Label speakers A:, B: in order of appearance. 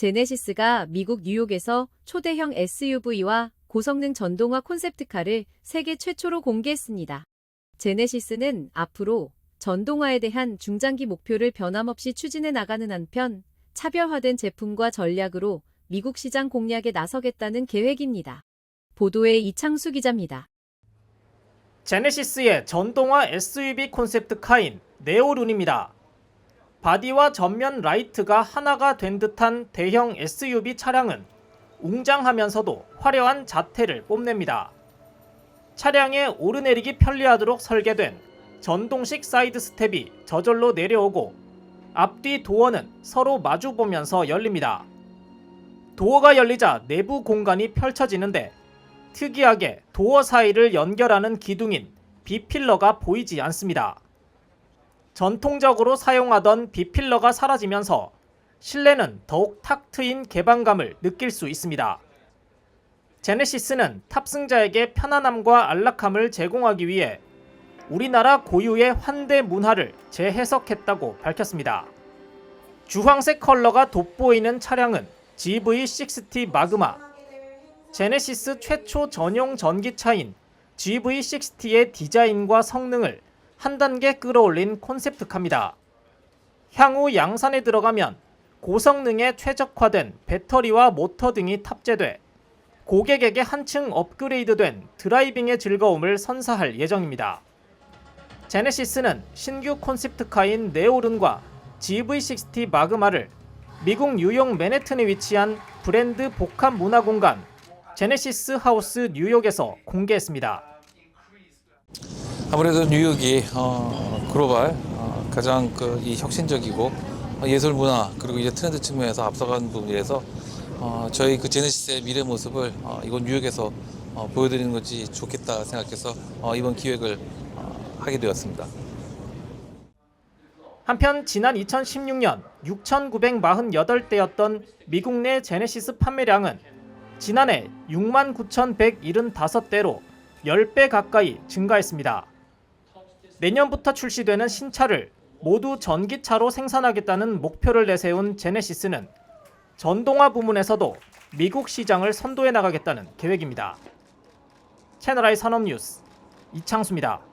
A: 제네시스가 미국 뉴욕에서 초대형 SUV와 고성능 전동화 콘셉트카를 세계 최초로 공개했습니다. 제네시스는 앞으로 전동화에 대한 중장기 목표를 변함없이 추진해 나가는 한편 차별화된 제품과 전략으로 미국 시장 공략에 나서겠다는 계획입니다. 보도에 이창수 기자입니다.
B: 제네시스의 전동화 SUV 콘셉트 카인 네오룬입니다. 바디와 전면 라이트가 하나가 된 듯한 대형 SUV 차량은 웅장하면서도 화려한 자태를 뽐냅니다. 차량에 오르내리기 편리하도록 설계된 전동식 사이드 스텝이 저절로 내려오고 앞뒤 도어는 서로 마주 보면서 열립니다. 도어가 열리자 내부 공간이 펼쳐지는데 특이하게 도어 사이를 연결하는 기둥인 B필러가 보이지 않습니다. 전통적으로 사용하던 B필러가 사라지면서 실내는 더욱 탁 트인 개방감을 느낄 수 있습니다. 제네시스는 탑승자에게 편안함과 안락함을 제공하기 위해 우리나라 고유의 환대 문화를 재해석했다고 밝혔습니다. 주황색 컬러가 돋보이는 차량은 GV60 마그마, 제네시스 최초 전용 전기차인 GV60의 디자인과 성능을 한 단계 끌어올린 콘셉트카입니다. 향후 양산에 들어가면 고성능에 최적화된 배터리와 모터 등이 탑재돼 고객에게 한층 업그레이드된 드라이빙의 즐거움을 선사할 예정입니다. 제네시스는 신규 콘셉트카인 네오른과 GV60 마그마를 미국 뉴욕 맨해튼에 위치한 브랜드 복합 문화 공간 제네시스 하우스 뉴욕에서 공개했습니다.
C: 아무래도 뉴욕이 어, 글로벌 어, 가장 그, 이 혁신적이고 어, 예술 문화 그리고 이제 트렌드 측면에서 앞서간 부분이라서 어, 저희 그 제네시스의 미래 모습을 어, 이곳 뉴욕에서 어, 보여드리는 것이 좋겠다 생각해서 어, 이번 기획을 어, 하게 되었습니다.
B: 한편 지난 2016년 6,948대였던 미국 내 제네시스 판매량은 지난해 69,175대로 10배 가까이 증가했습니다. 내년부터 출시되는 신차를 모두 전기차로 생산하겠다는 목표를 내세운 제네시스는 전동화 부문에서도 미국 시장을 선도해 나가겠다는 계획입니다. 채널I 산업뉴스 이창수입니다.